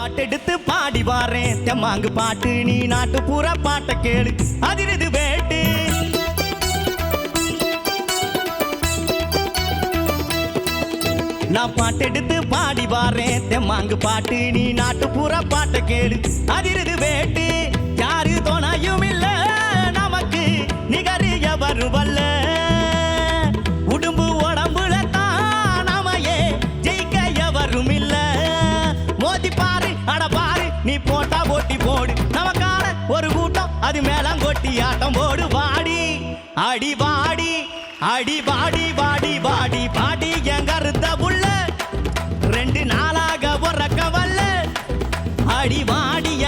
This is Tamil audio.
பாட்டெடுத்து பாடி வாரேன் தெம்மாங்கு பாட்டு நீ நாட்டு பூரா பாட்ட கேளு. அதிரது வேட்டு. நான் பாட்டெடுத்து பாடி வாரேன் தெம்மாங்கு பாட்டு நீ நாட்டு பூரா பாட்ட கேளு. அதிரது வேட்டு. அட பாரு நீ போட்டா போட்டி போடு. நமக்கான ஒரு கூட்டம் அது மேலங்கொட்டி ஆட்டம் போடு. வாடி அடி வாடி அடி வாடி வாடி வாடி. பாடி எங்க இருந்த புள்ள ரெண்டு நாளாக உறக்க வல்ல. அடி வாடி